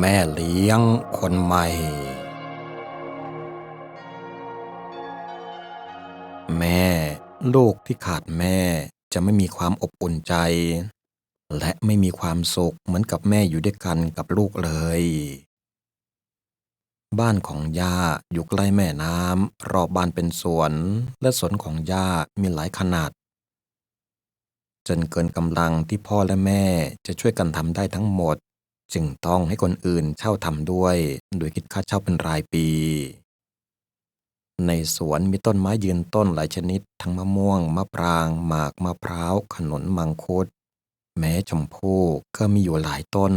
แม่เลี้ยงคนใหม่ แม่ลูกที่ขาดแม่จะไม่มีความอบอุ่นใจ และไม่มีความสุขเหมือนกับแม่อยู่ด้วยกันกับลูกเลย บ้านของย่าอยู่ใกล้แม่น้ำรอบบ้านเป็นสวน และสวนของย่ามีหลายขนาด จนเกินกำลังที่พ่อและแม่จะช่วยกันทำได้ทั้งหมด จึงต้องให้คนอื่นเช่าทำด้วย โดยคิดค่าเช่าเป็นรายปี ในสวนมีต้นไม้ยืนต้นหลายชนิด ทั้งมะม่วง มะปราง หมาก มะพร้าว ขนุน มังคุด แม้ชมพู่ก็มีอยู่หลายต้น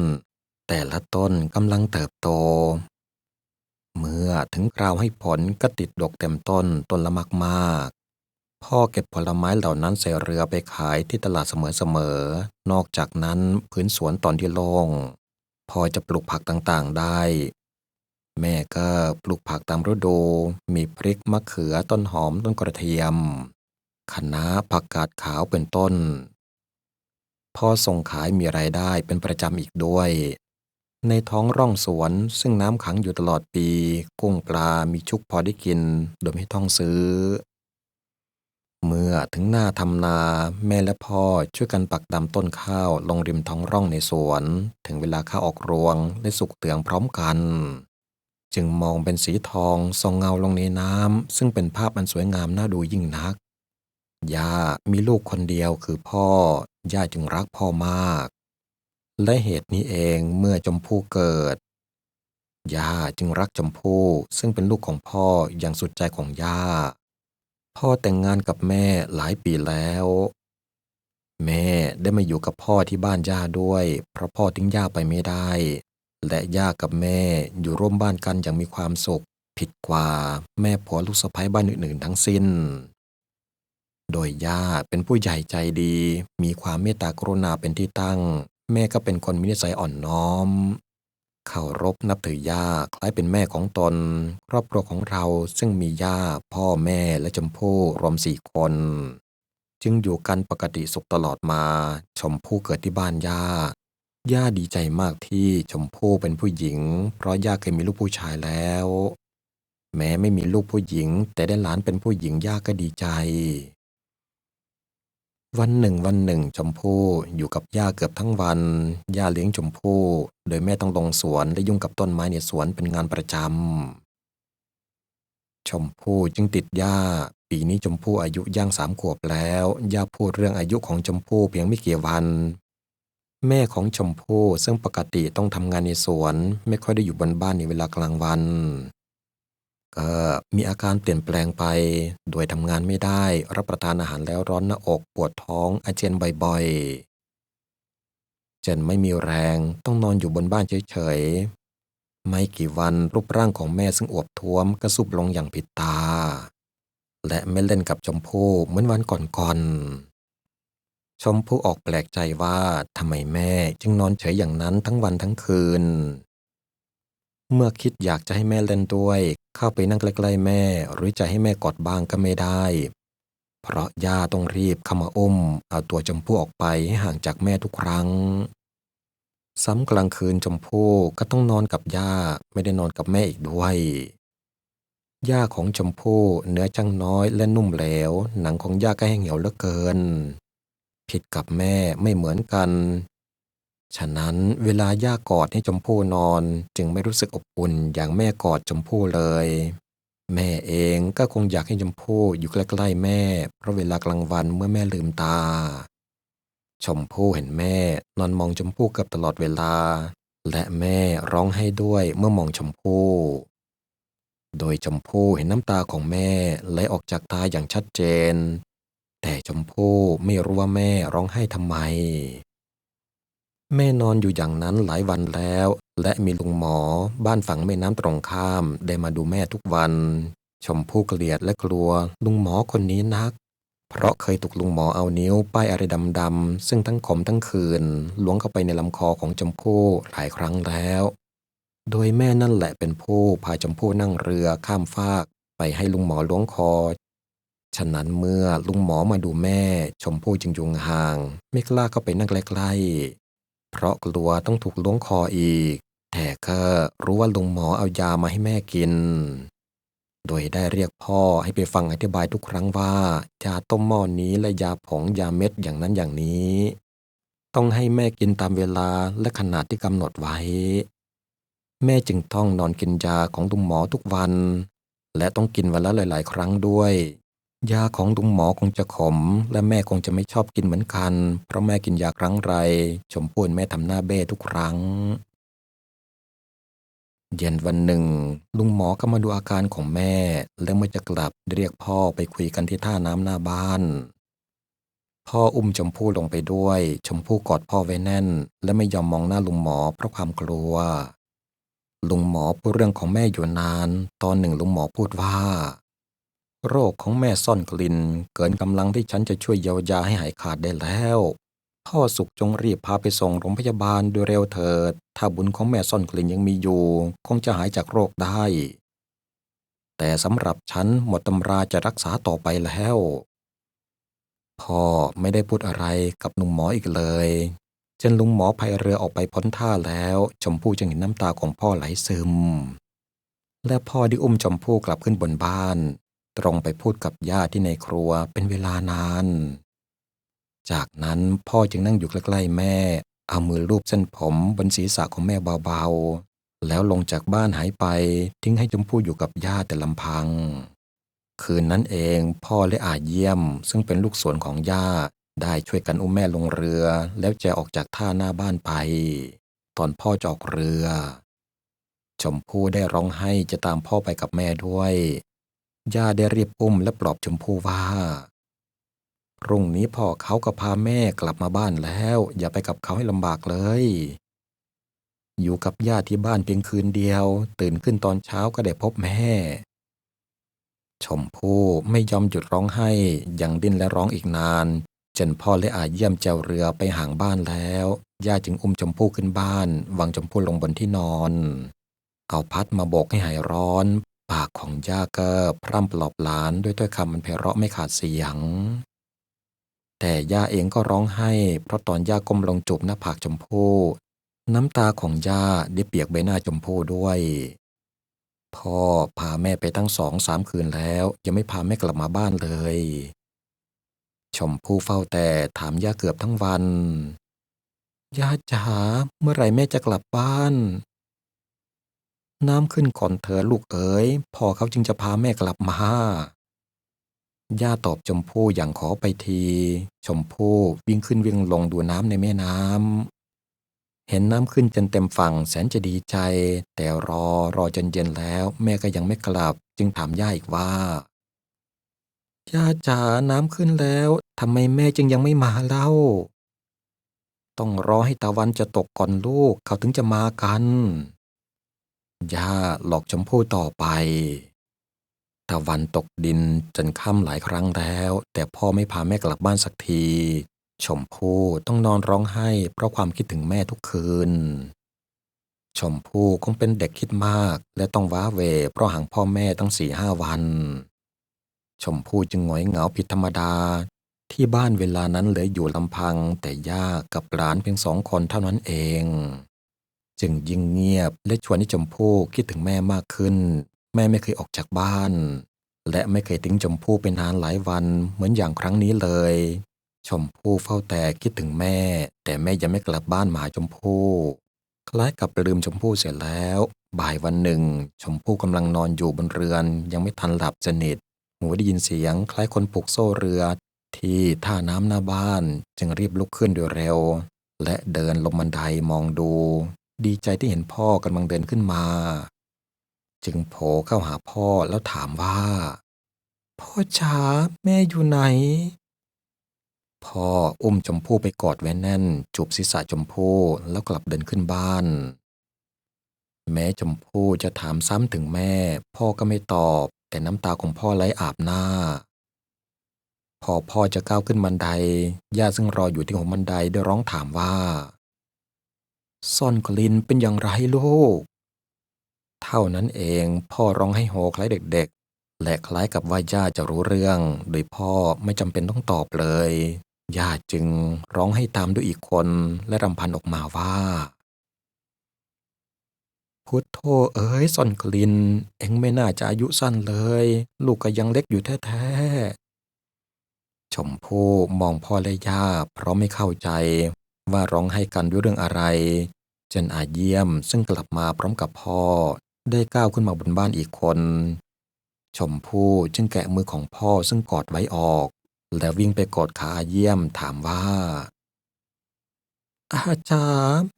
แต่ละต้นกำลังเติบโต เมื่อถึงคราวให้ผลก็ติดดกเต็มต้นต้นละมากๆพ่อเก็บผลไม้เหล่านั้นใส่เรือไปขายที่ตลาดเสมอๆ นอกจากนั้นพื้นสวนตอนที่โล่ง พอจะปลูกผักต่างๆได้ แม่ก็ปลูกผักตามฤดู มีพริกมะเขือต้นหอมต้นกระเทียมคะน้าผักกาดขาวเป็นต้นพ่อส่งขายมีรายได้เป็นประจำอีกด้วย ในท้องร่องสวนซึ่งน้ำขังอยู่ตลอดปี กุ้งปลามีชุกพอได้กิน โดยไม่ต้องซื้อ เมื่อถึงหน้าทำนา แม่และพ่อช่วยกันปักดำต้นข้าวลงริมท้องร่องในสวน ถึงเวลาข้าวออกรวงและสุกเตืองพร้อมกัน จึงมองเป็นสีทองส่องเงาลงในน้ำซึ่งเป็นภาพอันสวยงามน่าดูยิ่งนักย่ามีลูกคนเดียวคือพ่อย่าจึงรักพ่อมาก และเหตุนี้เองเมื่อจมพู่เกิดย่าจึงรักจมพู่ซึ่งเป็นลูกของพ่ออย่างสุดใจของย่า พ่อแต่งงานกับแม่หลายปีแล้ว แม่ได้มาอยู่กับพ่อที่บ้านย่าด้วย เพราะพ่อทิ้งย่าไปไม่ได้ และย่ากับแม่อยู่ร่วมบ้านกันอย่างมีความสุข ผิดกว่าแม่ผัวลูกสะใภ้บ้านอื่นๆ ทั้งสิ้น โดยย่าเป็นผู้ใหญ่ใจดี มีความเมตตากรุณาเป็นที่ตั้ง แม่ก็เป็นคนมีนิสัยอ่อนน้อม เคารพนับถือย่าคล้ายเป็นแม่ของตน ครอบครัวของเราซึ่งมีย่าพ่อแม่และชมพู่รวมสี่คน จึงอยู่กันปกติสุขตลอดมา ชมพู่เกิดที่บ้านย่าย่าดีใจมากที่ชมพู่เป็นผู้หญิง เพราะย่าเคยมีลูกผู้ชายแล้ว แม้ไม่มีลูกผู้หญิง แต่ได้หลานเป็นผู้หญิงย่าก็ดีใจ วันหนึ่งวันหนึ่งชมพู่อยู่กับย่าเกือบทั้งวันย่าเลี้ยงชมพู่ โดยแม่ต้องลงสวนและยุ่งกับต้นไม้ในสวนเป็นงานประจำชมพู่จึงติดย่า ปีนี้ชมพู่อายุย่างสามขวบแล้วย่าพูดเรื่องอายุของชมพู่เพียงไม่กี่วัน แม่ของชมพู่ซึ่งปกติต้องทำงานในสวน ไม่ค่อยได้อยู่บนบ้านในเวลากลางวัน มีอาการเปลี่ยนแปลงไป โดยทำงานไม่ได้ รับประทานอาหารแล้วร้อนหน้าอก ปวดท้อง อาเจียนบ่อยๆ เจนไม่มีแรง ต้องนอนอยู่บนบ้านเฉยๆ ไม่กี่วันรูปร่างของแม่ซึ่งอวบท้วมก็สุบลงอย่างผิดตา และไม่เล่นกับชมพู่เหมือนวันก่อนๆ ชมพู่ออกแปลกใจว่าทำไมแม่จึงนอนเฉยอย่างนั้นทั้งวันทั้งคืน เมื่อคิดอยากจะให้แม่เล่นด้วย เข้าไปนั่งใกล้ๆแม่ หรือจะให้แม่กอดบ้างก็ไม่ได้ เพราะย่าต้องรีบเข้ามาอุ้ม เอาตัวชมพู่ออกไปให้ห่างจากแม่ทุกครั้ง ซ้ำกลางคืนชมพู่ก็ต้องนอนกับย่าไม่ได้นอนกับแม่อีกด้วยย่าของชมพู่เนื้อจังน้อยและนุ่มเหลว หนังของย่าก็แห้งเหี่ยวเหลือเกิน ผิดกับแม่ไม่เหมือนกัน ฉะนั้นเวลาย่ากอดให้ชมพู่นอนจึงไม่รู้สึกอบอุ่นอย่างแม่กอดชมพู่เลย แม่เองก็คงอยากให้ชมพู่อยู่ใกล้ๆแม่ เพราะเวลากลางวันเมื่อแม่ลืมตา ชมพู่เห็นแม่นอนมองชมพู่เกือบตลอดเวลา และแม่ร้องไห้ด้วยเมื่อมองชมพู่ โดยชมพู่เห็นน้ำตาของแม่ไหลออกจากตาอย่างชัดเจน แต่ชมพู่ไม่รู้ว่าแม่ร้องไห้ทำไม แม่นอนอยู่อย่างนั้นหลายวันแล้ว และมีลุงหมอบ้านฝั่งแม่น้ำตรงข้ามได้มาดูแม่ทุกวัน ชมพู่เกลียดและกลัวลุงหมอคนนี้นัก เพราะเคยถูกลุงหมอเอานิ้วป้ายอะไรดำๆซึ่งทั้งขมทั้งคืนล้วงเข้าไปในลำคอของชมพู่หลายครั้งแล้ว โดยแม่นั่นแหละเป็นผู้พาชมพู่นั่งเรือข้ามฟาก ไปให้ลุงหมอล้วงคอ ฉะนั้นเมื่อลุงหมอมาดูแม่ ชมพู่จึงยู่ห่าง ไม่กล้าเข้าไปนั่งใกล้ เพราะกลัวต้องถูกล้วงคออีก แต่ก็รู้ว่าลุงหมอเอายามาให้แม่กิน โดยได้เรียกพ่อให้ไปฟังอธิบายทุกครั้งว่ายาต้มหม้อนี้และยาผงยาเม็ดอย่างนั้นอย่างนี้ ต้องให้แม่กินตามเวลาและขนาดที่กำหนดไว้ แม่จึงต้องนอนกินยาของลุงหมอทุกวัน และต้องกินวันละหลาย ๆ ครั้งด้วย ยาของลุงหมอคงจะขม และแม่คงจะไม่ชอบกินเหมือนกัน เพราะแม่กินยาครั้งไร ชมพู่แม่ทำหน้าเบ้ทุกครั้ง เย็นวันหนึ่ง ลุงหมอก็มาดูอาการของแม่ และเมื่อจะกลับเรียกพ่อไปคุยกันที่ท่าน้ำหน้าบ้าน พ่ออุ้มชมพู่ลงไปด้วย ชมพู่กอดพ่อไว้แน่น และไม่ยอมมองหน้าลุงหมอเพราะความกลัว ลุงหมอพูดเรื่องของแม่อยู่นาน ตอนหนึ่งลุงหมอพูดว่า โรคของแม่ซ่อนกลิ่น เกินกำลังที่ฉันจะช่วยเยียวยาให้หายขาดได้แล้ว พ่อสุขจงรีบพาไปส่งโรงพยาบาลโดยเร็วเถิด ถ้าบุญของแม่ซ่อนกลิ่นยังมีอยู่ คงจะหายจากโรคได้ แต่สำหรับฉันหมดตำราจะรักษาต่อไปแล้วพ่อไม่ได้พูดอะไรกับลุงหมออีกเลยจนลุงหมอพายเรือออกไปพ้นท่าแล้ว ชมพู่จึงเห็นน้ำตาของพ่อไหลซึม และพ่อได้อุ้มชมพู่กลับขึ้นบนบ้าน ตรงไปพูดกับย่าที่ในครัวเป็นเวลานาน จากนั้นพ่อจึงนั่งอยู่ใกล้ๆแม่ เอามือลูบเส้นผมบนศีรษะของแม่เบาๆ แล้วลงจากบ้านหายไปทิ้งให้ชมพู่อยู่กับย่าแต่ลำพัง คืนนั้นเองพ่อและอาเยี่ยม ซึ่งเป็นลูกสวนของย่าได้ช่วยกันอุ้มแม่ลงเรือ แล้วแจออกจากท่าหน้าบ้านไป ตอนพ่อจะออกเรือชมพู่ได้ร้องไห้จะตามพ่อไปกับแม่ด้วย ย่าได้รีบอุ้มและปลอบชมพู่ว่า พรุ่งนี้พ่อเขาก็พาแม่กลับมาบ้านแล้ว อย่าไปกับเขาให้ลำบากเลย อยู่กับย่าที่บ้านเพียงคืนเดียว ตื่นขึ้นตอนเช้าก็ได้พบแม่ ชมพู่ไม่ยอมหยุดร้องไห้ยังดิ้นและร้องอีกนานจนพ่อและอาเยี่ยมเจ้าเรือไปห่างบ้านแล้ว ย่าจึงอุ้มชมพู่ขึ้นบ้าน วางชมพู่ลงบนที่นอน เอาพัดมาโบกให้หายร้อน ปากของย่าก็พร่ำปลอบหลานด้วยถ้อยคำมันไพเราะไม่ขาดเสียง แต่ย่าเองก็ร้องไห้ เพราะตอนย่าก้มลงจูบหน้าผากชมพู่น้ำตาของย่าได้เปียกใบหน้าชมพู่ด้วย พ่อพาแม่ไปตั้งสองสามคืนแล้ว ยังไม่พาแม่กลับมาบ้านเลย ชมพู่เฝ้าแต่ถามย่าเกือบทั้งวันย่าจ๋าเมื่อไหร่แม่จะกลับบ้าน น้ำขึ้นก่อนเธอลูกเอ๋ยพ่อเขาจึงจะพาแม่กลับมา ย่าตอบชมพู่อย่างขอไปที ชมพู่วิ่งขึ้นวิ่งลงดูน้ำในแม่น้ำ เห็นน้ำขึ้นจนเต็มฝั่งแสนจะดีใจ แต่รอรอจนเย็นแล้ว แม่ก็ยังไม่กลับ จึงถามย่าอีกว่า ย่าจ๋าน้ำขึ้นแล้วทำไมแม่จึงยังไม่มาเล่า ต้องรอให้ตะวันจะตกก่อนลูกเขาถึงจะมากัน ย่าหลอกชมพู่ต่อไป ตะวันตกดินจนค่ำหลายครั้งแล้ว แต่พ่อไม่พาแม่กลับบ้านสักที ชมพู่ต้องนอนร้องไห้เพราะความคิดถึงแม่ทุกคืน ชมพู่คงเป็นเด็กคิดมากและต้องว้าเวเพราะห่างพ่อแม่ตั้งสี่ห้าวัน ชมพู่จึงหงอยเหงาผิดธรรมดา ที่บ้านเวลานั้นเหลืออยู่ลำพังแต่ย่ากับหลานเพียงสองคนเท่านั้นเอง จึงยิ่งเงียบและชวนให้ชมพู่คิดถึงแม่มากขึ้น แม่ไม่เคยออกจากบ้าน และไม่เคยทิ้งชมพู่ไปนานหลายวันเหมือนอย่างครั้งนี้เลย ชมพู่เฝ้าแต่คิดถึงแม่ แต่แม่ยังไม่กลับบ้านมาหาชมพู่คล้ายกับลืมชมพู่เสร็จแล้ว บ่ายวันหนึ่ง ชมพู่กำลังนอนอยู่บนเรือน ยังไม่ทันหลับสนิทหูได้ยินเสียงคล้ายคนผูกโซ่เรือ ที่ท่าน้ำหน้าบ้านจึงรีบลุกขึ้นโดยเร็ว และเดินลงบันไดมองดู ดีใจที่เห็นพ่อกำลังเดินขึ้นมา จึงโผล่เข้าหาพ่อแล้วถามว่า พ่อจ๋าแม่อยู่ไหน พ่ออุ้มชมพู่ไปกอดไว้แน่น จูบศีรษะชมพู่แล้วกลับเดินขึ้นบ้าน แม้ชมพู่จะถามซ้ำถึงแม่ พ่อก็ไม่ตอบ แต่น้ำตาของพ่อไหลอาบหน้าพอพ่อจะก้าวขึ้นบันไดย่าซึ่งรออยู่ที่หัวบันไดได้ร้องถามว่า ซ่อนกลินเป็นอย่างไรลูก เท่านั้นเองพ่อร้องให้โฮคล้ายเด็กๆ และคล้ายกับว่าย่าจะรู้เรื่อง โดยพ่อไม่จำเป็นต้องตอบเลย ย่าจึงร้องให้ตามด้วยอีกคนและรำพันออกมาว่า พุทโธเอ๋ยซ่อนกลิ่นเอ็งไม่น่าจะอายุสั้นเลย ลูกก็ยังเล็กอยู่แท้ๆชมพู่มองพ่อและย่าเพราะไม่เข้าใจ ว่าร้องให้กันด้วยเรื่องอะไร เจนอาเยี่ยมซึ่งกลับมาพร้อมกับพ่อ ได้ก้าวขึ้นมาบนบ้านอีกคน ชมพู่จึงแกะมือของพ่อซึ่งกอดไว้ออก แล้ววิ่งไปกอดขาอาเยี่ยมถามว่า อาจ๋า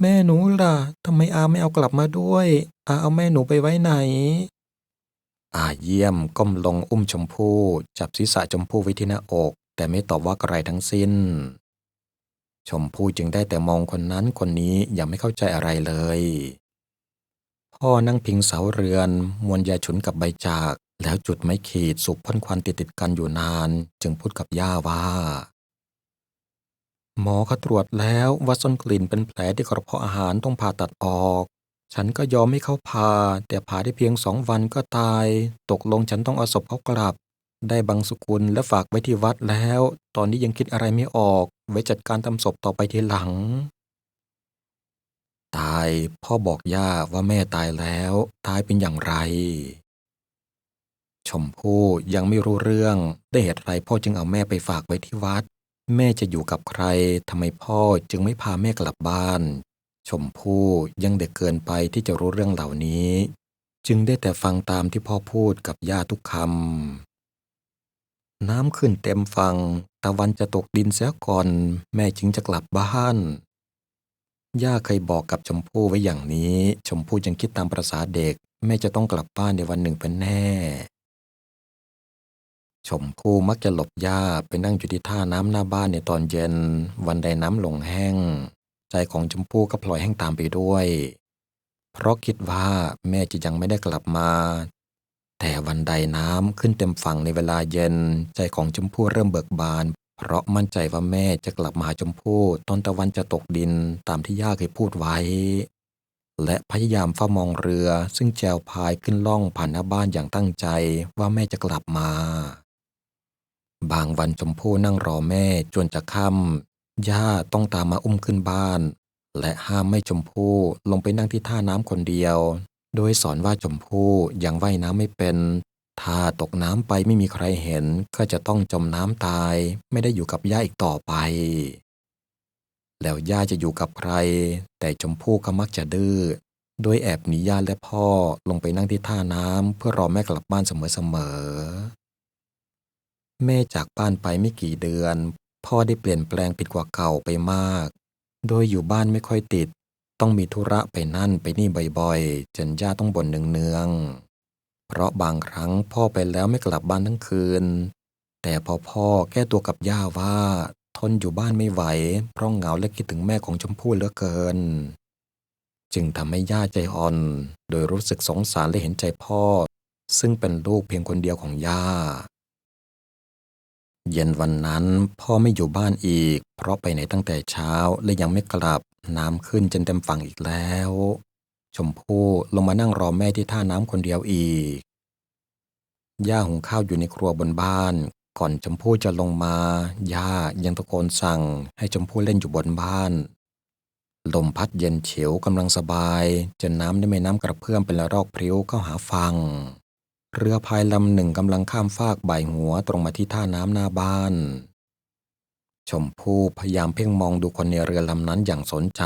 แม่หนูล่ะทำไมอาไม่เอากลับมาด้วย อาเอาแม่หนูไปไว้ไหนอาเยี่ยมก้มลงอุ้มชมพู่ จับศีรษะชมพู่ไว้ที่หน้าอก แต่ไม่ตอบว่าอะไรทั้งสิ้น ชมพู่จึงได้แต่มองคนนั้นคนนี้ยังไม่เข้าใจอะไรเลย พ่อนั่งพิงเสาเรือน มวนยาฉุนกับใบจาก แล้วจุดไม้ขีดสูบพ่นควันติดติดกันอยู่นาน จึงพูดกับย่าว่า หมอเขาตรวจแล้วว่าส้นกลิ่นเป็นแผลที่กระเพาะอาหารต้องผ่าตัดออก ฉันก็ยอมให้เขาผ่าแต่ผ่าได้เพียงสองวันก็ตาย ตกลงฉันต้องเอาศพเขากลับ ได้บังสุกุลและฝากไว้ที่วัดแล้ว ตอนนี้ยังคิดอะไรไม่ออก ไว้จัดการทำศพต่อไปทีหลัง ตายพ่อบอกย่าว่าแม่ตายแล้ว ตายเป็นอย่างไร ชมพู่ยังไม่รู้เรื่อง ได้เหตุไรพ่อจึงเอาแม่ไปฝากไว้ที่วัด แม่จะอยู่กับใครทำไมพ่อจึงไม่พาแม่กลับบ้าน ชมพู่ยังเด็กเกินไปที่จะรู้เรื่องเหล่านี้ จึงได้แต่ฟังตามที่พ่อพูดกับย่าทุกคำ น้ำขึ้นเต็มฝั่ง ตะวันจะตกดินเสียก่อน แม่จึงจะกลับบ้าน ย่าเคยบอกกับชมพู่ไว้อย่างนี้ ชมพู่จึงคิดตามประษาเด็ก แม่จะต้องกลับบ้านในวันหนึ่งเป็นแน่ ชมพู่มักจะหลบย่าไปนั่งอยู่ที่ท่าน้ำหน้าบ้านในตอนเย็น วันใดน้ำลงแห้ง ใจของชมพู่ก็พลอยแห้งตามไปด้วย เพราะคิดว่าแม่จะยังไม่ได้กลับมา แต่วันใดน้ำขึ้นเต็มฝั่งในเวลาเย็น ใจของชมพู่เริ่มเบิกบาน เพราะมั่นใจว่าแม่จะกลับมาหาชมพู่ตอนตะวันจะตกดินตามที่ย่าเคยพูดไว้ และพยายามเฝ้ามองเรือ ซึ่งแจวพายขึ้นล่องผ่านหน้าบ้านอย่างตั้งใจว่าแม่จะกลับมา บางวันชมพู่นั่งรอแม่จนจะค่ำย่าต้องตามมาอุ้มขึ้นบ้าน และห้ามไม่ชมพู่ลงไปนั่งที่ท่าน้ำคนเดียว โดยสอนว่าชมพู่ยังว่ายน้ำไม่เป็น ถ้าตกน้ำไปไม่มีใครเห็น ก็จะต้องจมน้ำตาย ไม่ได้อยู่กับย่าอีกต่อไป แล้วย่าจะอยู่กับใคร แต่ชมพู่ก็มักจะดื้อโดยแอบหนีย่าและพ่อลงไปนั่งที่ท่าน้ำเพื่อรอแม่กลับบ้านเสมอๆแม่จากบ้านไปไม่กี่เดือน พ่อได้เปลี่ยนแปลงผิดกว่าเก่าไปมาก โดยอยู่บ้านไม่ค่อยติด ต้องมีธุระไปนั่นไปนี่บ่อยๆ จนย่าต้องบ่นเนืองๆ เพราะบางครั้งพ่อไปแล้วไม่กลับบ้านทั้งคืน แต่พอพ่อแก้ตัวกับย่าว่า ทนอยู่บ้านไม่ไหว เพราะเหงาและคิดถึงแม่ของชมพู่เหลือเกิน จึงทำให้ย่าใจอ่อน โดยรู้สึกสงสารและเห็นใจพ่อ ซึ่งเป็นลูกเพียงคนเดียวของย่า เย็นวันนั้นพ่อไม่อยู่บ้านอีก เพราะไปไหนตั้งแต่เช้าและยังไม่กลับ น้ำขึ้นจนเต็มฝั่งอีกแล้ว ชมพู่ลงมานั่งรอแม่ที่ท่าน้ำคนเดียวอีก ย่าหุงข้าวอยู่ในครัวบนบ้าน ก่อนชมพู่จะลงมา ย่ายังตะโกนสั่งให้ชมพู่เล่นอยู่บนบ้าน ลมพัดเย็นเฉียวกำลังสบาย จนน้ำในแม่น้ำกระเพื่อมเป็นละรอกพริ้วเข้าหาฝั่งเรือพายลำหนึ่งกำลังข้ามฟากบ่ายหัวตรงมาที่ท่าน้ำหน้าบ้าน ชมพู่พยายามเพ่งมองดูคนในเรือลำนั้นอย่างสนใจ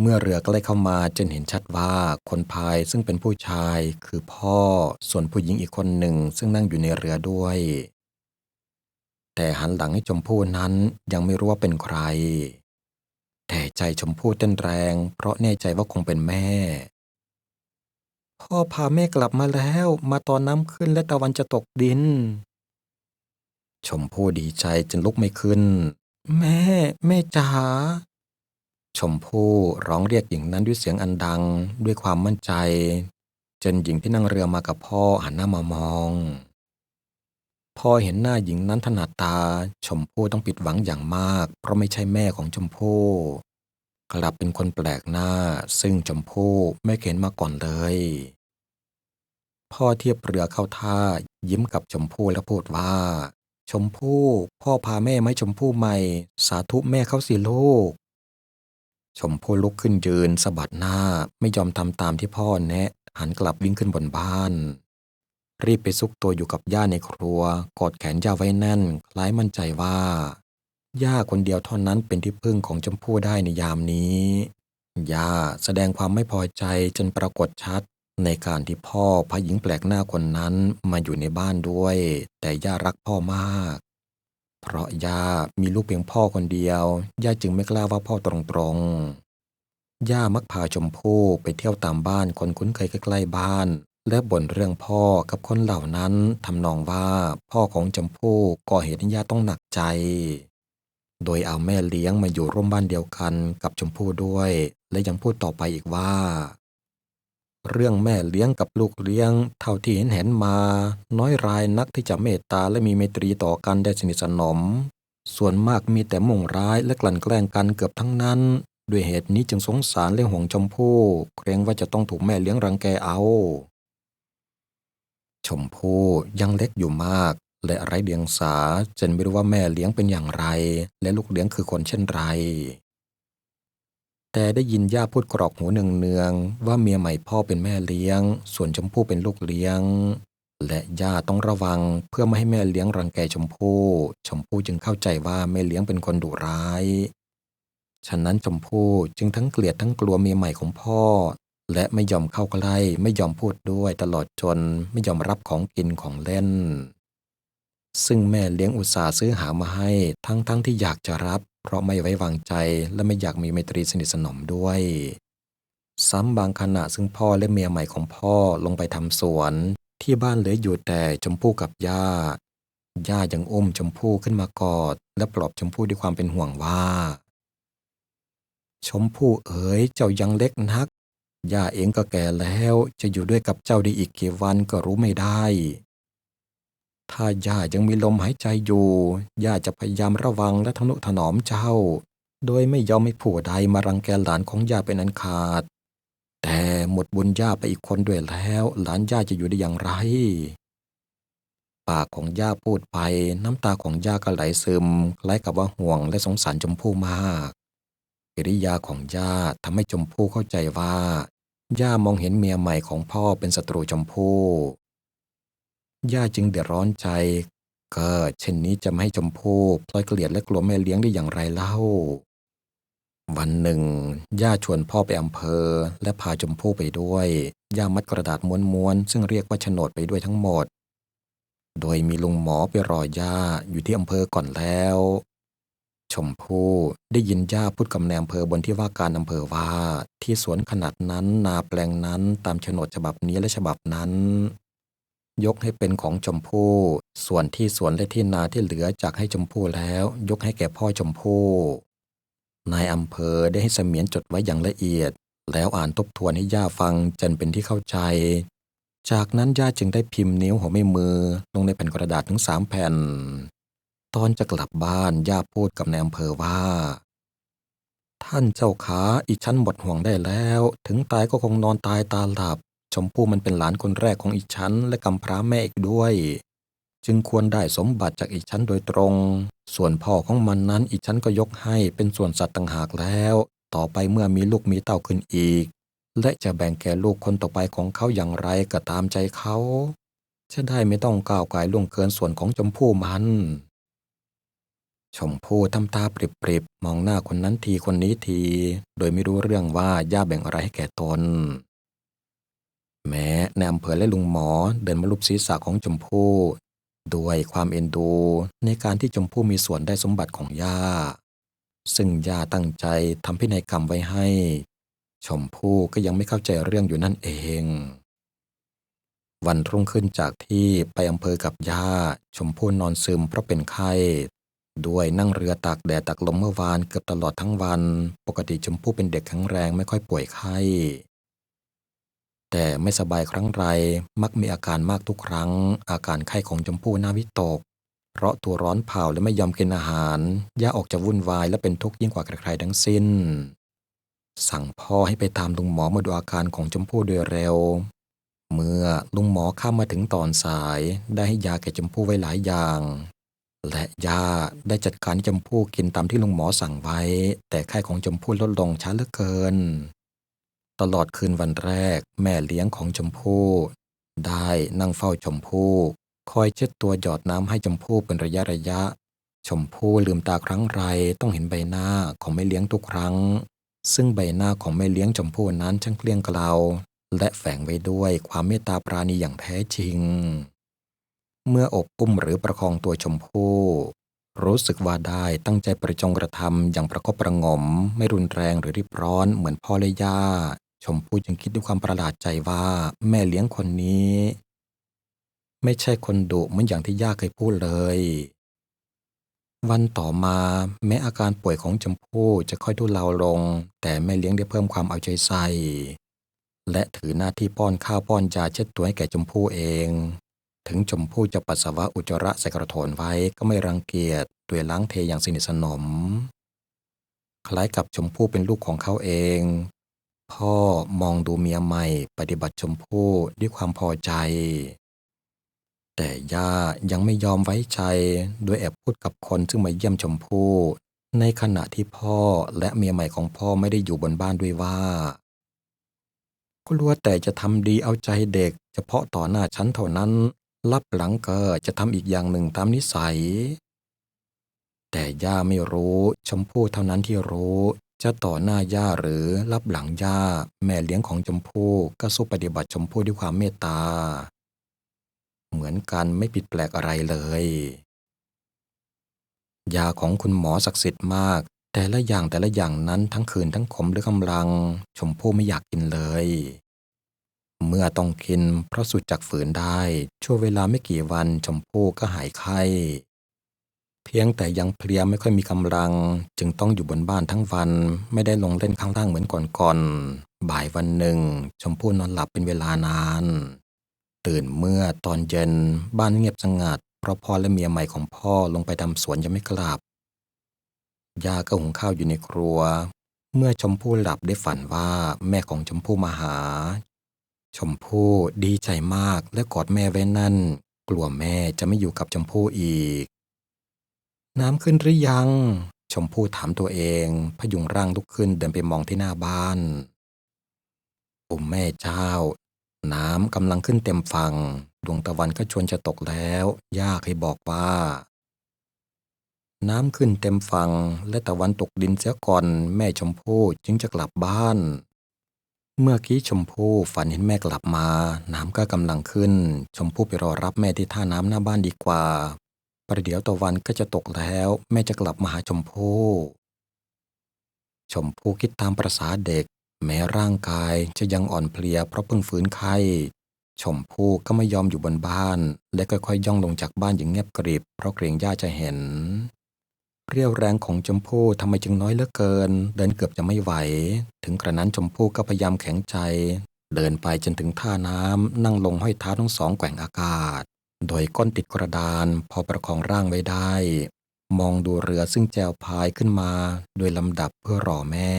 เมื่อเรือใกล้เข้ามาจนเห็นชัดว่าคนพายซึ่งเป็นผู้ชายคือพ่อส่วนผู้หญิงอีกคนหนึ่งซึ่งนั่งอยู่ในเรือด้วย แต่หันหลังให้ชมพู่นั้นยังไม่รู้ว่าเป็นใคร แต่ใจชมพู่เต้นแรง เพราะแน่ใจว่าคงเป็นแม่ พ่อพาแม่กลับมาแล้ว มาตอนน้ำขึ้นและตะวันจะตกดิน ชมพู่ดีใจจนลุกไม่ขึ้น แม่ แม่จ๋าชมพู่ร้องเรียกหญิงนั้นด้วยเสียงอันดังด้วยความมั่นใจ จนหญิงที่นั่งเรือมากับพ่อหันหน้ามามองพอเห็นหน้าหญิงนั้นถนัดตา ชมพู่ต้องผิดหวังอย่างมาก เพราะไม่ใช่แม่ของชมพู่กลับเป็นคนแปลกหน้า ซึ่งชมพู่ไม่เคยเห็นมาก่อนเลย พ่อเทียบเรือเข้าท่ายิ้มกับชมพู่แล้วพูดว่า ชมพู่พ่อพาแม่ไมาให้ชมพู่ใหม่ สาธุแม่เขาสิลูก ชมพู่ลุกขึ้นยืนสะบัดหน้าไม่ยอมทำตามที่พ่อแนะ หันกลับวิ่งขึ้นบนบ้าน รีบไปซุกตัวอยู่กับย่าในครัว กอดแขนย่าไว้แน่น คล้ายมั่นใจว่า ย่าคนเดียวเท่านั้นเป็นที่พึ่งของชมพู่ได้ในยามนี้ย่าแสดงความไม่พอใจจนปรากฏชัด ในการที่พ่อพาหญิงแปลกหน้าคนนั้นมาอยู่ในบ้านด้วย แต่ย่ารักพ่อมาก เพราะย่ามีลูกเพียงพ่อคนเดียว ย่าจึงไม่กล้าว่าพ่อตรงๆ ย่ามักพาชมพู่ไปเที่ยวตามบ้านคนคุ้นเคยใกล้ๆบ้าน และบ่นเรื่องพ่อกับคนเหล่านั้นทำนองว่าพ่อของชมพู่ก่อเหตุให้ย่าต้องหนักใจ โดยเอาแม่เลี้ยงมาอยู่ร่วมบ้านเดียวกันกับชมพู่ด้วย และยังพูดต่อไปอีกว่า เรื่องแม่เลี้ยงกับลูกเลี้ยง เท่าที่เห็นเห็นมา น้อยรายนักที่จะเมตตาและมีเมตรีต่อกันได้สนิทสนม ส่วนมากมีแต่มุ่งร้ายและกลั่นแกล้งกันเกือบทั้งนั้น ด้วยเหตุนี้จึงสงสารและห่วงชมพู่เกรงว่าจะต้องถูกแม่เลี้ยงรังแกเอา ชมพู่ยังเล็กอยู่มาก และไร้เดียงสาจนไม่รู้ว่าแม่เลี้ยงเป็นอย่างไร และลูกเลี้ยงคือคนเช่นไร แต่ได้ยินย่าพูดกรอกหูเนืองๆว่าเมียใหม่พ่อเป็นแม่เลี้ยง ส่วนชมพู่เป็นลูกเลี้ยง และย่าต้องระวังเพื่อไม่ให้แม่เลี้ยงรังแกชมพู่ชมพู่จึงเข้าใจว่าแม่เลี้ยงเป็นคนดุร้าย ฉะนั้นชมพู่จึงทั้งเกลียดทั้งกลัวเมียใหม่ของพ่อ และไม่ยอมเข้าใกล้ไม่ยอมพูดด้วยตลอดจนไม่ยอมรับของกินของเล่นซึ่งแม่เลี้ยงอุตส่าห์ซื้อหามาให้ทั้งๆทที่อยากจะรับ เพราะไม่ไว้วางใจและไม่อยากมีไมตรีสนิทสนมด้วย ซ้ำบางขณะซึ่งพ่อและเมียใหม่ของพ่อลงไปทำสวน ที่บ้านเหลืออยู่แต่ชมพู่กับย่า ย่ายังอุ้มชมพู่ขึ้นมากอด และปลอบชมพู่ด้วยความเป็นห่วงว่า ชมพู่เอ๋ยเจ้ายังเล็กนักย่าเองก็แก่แล้วจะอยู่ด้วยกับเจ้าได้อีกกี่วันก็รู้ไม่ได้ ถ้าย่ายังมีลมหายใจอยู่ ย่าจะพยายามระวังและทนุถนอมเจ้า โดยไม่ยอมให้ผู้ใดมารังแกหลานของย่าเป็นอันขาด แต่หมดบุญย่าไปอีกคนด้วยแล้ว หลานย่าจะอยู่ได้อย่างไร ปากของย่าพูดไปน้ำตาของย่าก็ไหลซึมคล้ายกับว่าห่วงและสงสารชมพู่มากกิริยาของย่าทำให้ชมพู่เข้าใจว่าย่ามองเห็นเมียใหม่ของพ่อเป็นศัตรูชมพู่ ย่าจึงเดือดร้อนใจ ก็เช่นนี้จะไม่ให้ชมพู่พลอยเกลียดและกลัวแม่เลี้ยงได้อย่างไรเล่า วันหนึ่ง ย่าชวนพ่อไปอำเภอ และพาชมพู่ไปด้วย ย่ามัดกระดาษม้วนๆซึ่งเรียกว่าโฉนดไปด้วยทั้งหมด โดยมีลุงหมอไปรอย่าอยู่ที่อำเภอก่อนแล้ว ชมพู่ได้ยินย่าพูดกับนายอำเภอบนที่ว่าการอำเภอว่า ที่สวนขนาดนั้นนาแปลงนั้นตามโฉนดฉบับนี้และฉบับนั้น ยกให้เป็นของชมพู่ ส่วนที่สวนและที่นาที่เหลือจากให้ชมพู่แล้ว ยกให้แก่พ่อชมพู่นายอำเภอได้ให้เสมียนจดไว้อย่างละเอียด แล้วอ่านทบทวนให้ย่าฟังจนเป็นที่เข้าใจ จากนั้นย่าจึงได้พิมพ์นิ้วหัวแม่มือ ลงในแผ่นกระดาษถึงสามแผ่น ตอนจะกลับบ้านย่าพูดกับนายอำเภอว่า ท่านเจ้าขาอีฉันหมดห่วงได้แล้ว ถึงตายก็คงนอนตายตาหลับ ชมพู่มันเป็นหลานคนแรกของอีฉันและกำพร้าแม่อีกด้วย จึงควรได้สมบัติจากอีฉันโดยตรง ส่วนพ่อของมันนั้นอีฉันก็ยกให้เป็นส่วนสัตว์ต่างหากแล้ว ต่อไปเมื่อมีลูกมีเต้าขึ้นอีก และจะแบ่งแก่ลูกคนต่อไปของเขาอย่างไรก็ตามใจเขาจะได้ไม่ต้องก้าวไก่ล่วงเกินส่วนของชมพู่มัน ชมพู่ทำตาปริบๆ มองหน้าคนนั้นทีคนนี้ที โดยไม่รู้เรื่องว่าย่าแบ่งอะไรให้แก่ตน แม้ในอำเภอและลุงหมอเดินมาลูบศีรษะของชมพู่ด้วยความเอ็นดูในการที่ชมพู่มีส่วนได้สมบัติของย่า ซึ่งย่าตั้งใจทำพินัยกรรมไว้ให้ ชมพู่ก็ยังไม่เข้าใจเรื่องอยู่นั่นเอง วันรุ่งขึ้นจากที่ไปอำเภอกับย่า ชมพู่นอนซึมเพราะเป็นไข้ด้วยนั่งเรือตากแดดตากลมเมื่อวานเกือบตลอดทั้งวัน ปกติชมพู่เป็นเด็กแข็งแรงไม่ค่อยป่วยไข้ แต่ไม่สบายครั้งไรมักมีอาการมากทุกครั้ง อาการไข้ของชมพู่น่าวิตก เพราะตัวร้อนเผาและไม่ยอมกินอาหาร ย่าออกจะวุ่นวายและเป็นทุกข์ยิ่งกว่าใครๆทั้งสิ้น สั่งพ่อให้ไปตามลุงหมอมาดูอาการของชมพู่โดยเร็ว เมื่อลุงหมอข้ามาถึงตอนสายได้ให้ยาแก่ชมพู่ไว้หลายอย่าง และยาได้จัดการชมพู่กินตามที่ลุงหมอสั่งไว้ แต่ไข้ของชมพู่ลดลงช้าเหลือเกิน ตลอดคืนวันแรกแม่เลี้ยงของชมพู่ ได้นั่งเฝ้าชมพู่คอยเช็ดตัวหยอดน้ำให้ชมพู่เป็นระยะระยะ ชมพู่ลืมตาครั้งไรต้องเห็นใบหน้าของแม่เลี้ยงทุกครั้ง ซึ่งใบหน้าของแม่เลี้ยงชมพู่นั้นช่างเกลี้ยงเกลาและแฝงไว้ด้วยความเมตตาปราณีอย่างแท้จริง เมื่ออบอุ้มหรือประคองตัวชมพู่รู้สึกว่าได้ตั้งใจประจงกระทำอย่างประคบประงม ไม่รุนแรงหรือรีบร้อนเหมือนพ่อและย่า ชมพู่จึงคิดด้วยความประหลาดใจว่าแม่เลี้ยงคนนี้ ไม่ใช่คนดุเหมือนอย่างที่ย่าเคยพูดเลย วันต่อมาแม้อาการป่วยของชมพู่จะค่อยทุเลาลง แต่แม่เลี้ยงได้เพิ่มความเอาใจใส่ และถือหน้าที่ป้อนข้าวป้อนยาเช็ดตัวให้แก่ชมพู่เอง ถึงชมพู่จะปัสสาวะอุจจาระใส่กระโถนไว้ก็ไม่รังเกียจด้วยล้างเทอย่างสนิทสนมคล้ายกับชมพู่เป็นลูกของเขาเอง พ่อมองดูเมียใหม่ปฏิบัติชมพู่ด้วยความพอใจ แต่ย่ายังไม่ยอมไว้ใจโดยแอบพูดกับคนซึ่งมาเยี่ยมชมพู่ในขณะที่พ่อและเมียใหม่ของพ่อไม่ได้อยู่บนบ้านด้วยว่ากลัวแต่จะทำดีเอาใจเด็ก เฉพาะต่อหน้าฉันเท่านั้น รับหลังก็จะทำอีกอย่างหนึ่งตามนิสัย แต่ย่าไม่รู้ชมพู่เท่านั้นที่รู้ จะต่อหน้าย่าหรือรับหลังย่าแม่เลี้ยงของชมพู่ก็สู้ปฏิบัติชมพู่ด้วยความเมตตา เหมือนกันไม่ผิดแปลกอะไรเลย ยาของคุณหมอศักดิ์สิทธิ์มาก แต่ละอย่างแต่ละอย่างนั้นทั้งคืนทั้งขมหรือกำลัง ชมพู่ไม่อยากกินเลย เมื่อต้องกินเพราะสุดจากฝืนได้ ช่วเวลาไม่กี่วันชมพู่ก็หายไข้ เพียงแต่ยังเพลียไม่ค่อยมีกำลัง จึงต้องอยู่บนบ้านทั้งวัน ไม่ได้ลงเล่นข้างล่างเหมือนก่อนๆบ่ายวันหนึ่ง ชมพู่นอนหลับเป็นเวลานาน ตื่นเมื่อตอนเย็น บ้านเงียบสงัด เพราะพ่อและเมียใหม่ของพ่อลงไปทำสวนยังไม่กลับยาก็หุงข้าวอยู่ในครัว เมื่อชมพู่หลับได้ฝันว่าแม่ของชมพู่มาหา ชมพู่ดีใจมากและกอดแม่ไว้นั่น กลัวแม่จะไม่อยู่กับชมพู่อีก น้ำขึ้นหรือยัง ชมพู่ถามตัวเอง พยุงร่างลุกขึ้นเดินไปมองที่หน้าบ้านโอ้แม่เจ้า น้ำกำลังขึ้นเต็มฝั่งดวงตะวันก็ชวนจะตกแล้วย่าเคยบอกว่า น้ำขึ้นเต็มฝั่งและตะวันตกดินเสียก่อนแม่ชมพู่จึงจะกลับบ้าน เมื่อกี้ชมพู่ฝันเห็นแม่กลับมา น้ำก็กำลังขึ้น ชมพู่ไปรอรับแม่ที่ท่าน้ำหน้าบ้านดีกว่า ประเดี๋ยวตะวันก็จะตกแล้ว แม่จะกลับมาหาชมพู่ชมพู่คิดตามประษาเด็ก แม้ร่างกายจะยังอ่อนเพลียเพราะเพิ่งฟื้นไข้ชมพู่ก็ไม่ยอมอยู่บนบ้าน และค่อยๆย่องลงจากบ้านอย่างเงียบกริบ เพราะเกรงย่าจะเห็นเรี่ยวแรงของชมพู่ทำไมจึงน้อยเหลือเกิน เดินเกือบจะไม่ไหว ถึงกระนั้นชมพู่ก็พยายามแข็งใจ เดินไปจนถึงท่าน้ำนั่งลงห้อยเท้าทั้งสองแกว่งอากาศ โดยก้นติดกระดานพอประคองร่างไว้ได้ มองดูเรือซึ่งแจวพายขึ้นมาโดยลำดับเพื่อรอแม่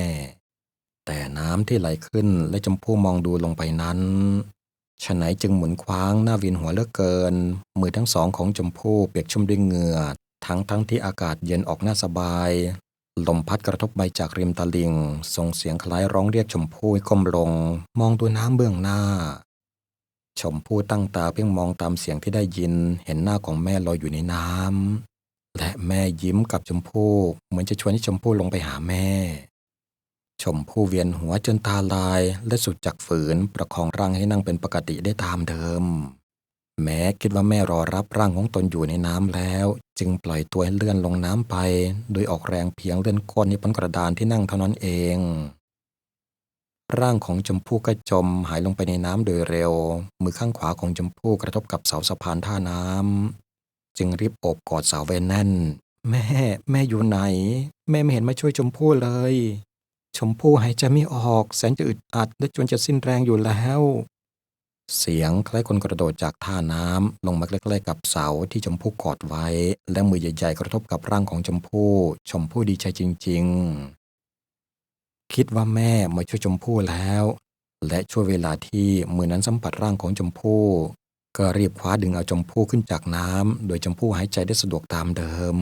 แต่น้ำที่ไหลขึ้นและชมพู่มองดูลงไปนั้นฉะไหนจึงหมุนคว้างหน้าวีนหัวเลือเกิน มือทั้งสองของชมพู่เปียกชุ่มด้วยเหงื่อ ทั้งทั้งที่อากาศเย็นออกน่าสบาย ลมพัดกระทบใบจากริมตลิ่งส่งเสียงคล้ายร้องเรียกชมพู่ก้มลง มองดูน้ำเบื้องหน้า ชมพู่ตั้งตาเพ่งมองตามเสียงที่ได้ยิน เห็นหน้าของแม่ลอยอยู่ในน้ำและแม่ยิ้มกับชมพู่เหมือนจะชวนให้ชมพู่ลงไปหาแม่ ชมพู่เวียนหัวจนตาลายและสุดจากฝืนประคองร่างให้นั่งเป็นปกติได้ตามเดิม แม้คิดว่าแม่รอรับร่างของตนอยู่ในน้ำแล้ว จึงปล่อยตัวให้เลื่อนลงน้ำไป โดยออกแรงเพียงเลื่อนก้นให้พ้นกระดานที่นั่งเท่านั้นเอง ร่างของชมพู่ก็จมหายลงไปในน้ำโดยเร็ว มือข้างขวาของชมพู่กระทบกับเสาสะพานท่าน้ำจึงรีบโอบกอดเสาไว้แน่น แม่ แม่อยู่ไหน แม่ไม่เห็นมาช่วยชมพู่เลย ชมพู่หายใจไม่ออก แสนจะอึดอัดและจนจะสิ้นแรงอยู่แล้ว เสียงคล้ายคนกระโดดจากท่าน้ำลงมาใกล้ๆกับเสาที่ชมพู่กอดไว้ และมือใหญ่ๆกระทบกับร่างของชมพู่ ชมพู่ดีใจจริง ๆ คิดว่าแม่มาช่วยชมพู่แล้ว และช่วงเวลาที่มือนั้นสัมผัสร่างของชมพู่ ก็รีบคว้าดึงเอาชมพู่ขึ้นจากน้ำโดยชมพู่หายใจได้สะดวกตามเดิม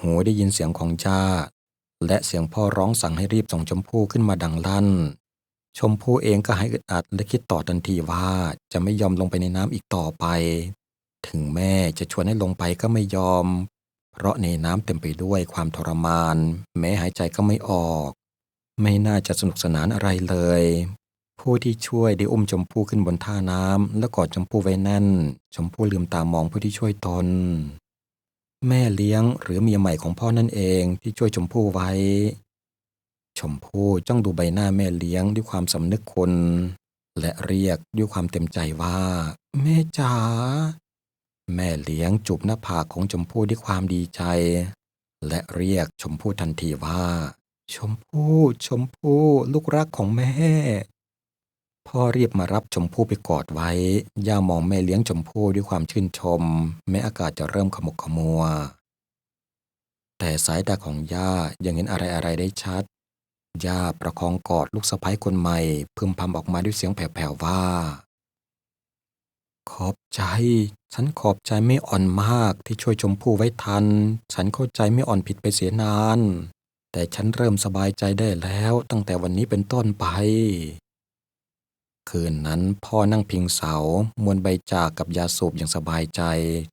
หูได้ยินเสียงของย่าและเสียงพ่อร้องสั่งให้รีบส่งชมพู่ขึ้นมาดังลั่น ชมพู่เองก็หายอึดอัดและคิดต่อทันทีว่าจะไม่ยอมลงไปในน้ำอีกต่อไป ถึงแม่จะชวนให้ลงไปก็ไม่ยอม เพราะในน้ำเต็มไปด้วยความทรมาน แม้หายใจก็ไม่ออก ไม่น่าจะสนุกสนานอะไรเลย ผู้ที่ช่วยได้อุ้มชมพู่ขึ้นบนท่าน้ำแล้วกอดชมพู่ไว้แน่น ชมพู่ลืมตามองผู้ที่ช่วยตน แม่เลี้ยงหรือเมียใหม่ของพ่อนั่นเองที่ช่วยชมพู่ไว้ ชมพู่จ้องดูใบหน้าแม่เลี้ยงด้วยความสำนึกคุณและเรียกด้วยความเต็มใจว่า แม่จ๋าแม่เลี้ยงจูบหน้าผากของชมพู่ด้วยความดีใจ และเรียกชมพู่ทันทีว่า ชมพู่ชมพู่ลูกรักของแม่ พ่อรีบมารับชมพู่ไปกอดไว้ ย่ามองแม่เลี้ยงชมพู่ด้วยความชื่นชม แม้อากาศจะเริ่มขมุกขมัว แต่สายตาของย่ายังเห็นอะไรอะไรได้ชัด ย่าประคองกอดลูกสะใภ้คนใหม่ พึมพำออกมาด้วยเสียงแผ่วๆว่า ขอบใจ ฉันขอบใจไม่อ่อนมากที่ช่วยชมพู่ไว้ทัน ฉันเข้าใจไม่อ่อนผิดไปเสียนาน แต่ฉันเริ่มสบายใจได้แล้วตั้งแต่วันนี้เป็นต้นไป คืนนั้นพ่อนั่งพิงเสามวนใบจากกับยาสูบอย่างสบายใจ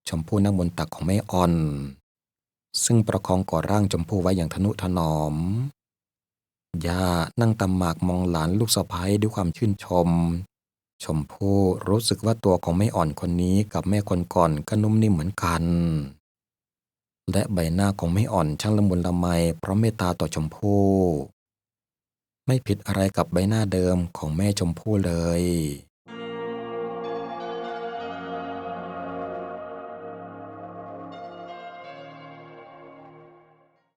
ชมพู่นั่งบนตักของแม่อ่อน ซึ่งประคองก่อร่างชมพู่ไว้อย่างทนุถนอมย่านั่งตำหมากมองหลานลูกสะใภ้ด้วยความชื่นชม ชมพู่รู้สึกว่าตัวของแม่อ่อนคนนี้กับแม่คนก่อนก็นุ่มนิ่มเหมือนกัน และใบหน้าของแม่อ่อนช่างละมุนละไมเพราะเมตตาต่อชมพู่ไม่ผิดอะไรกับใบหน้าเดิมของแม่ชมพู่เลย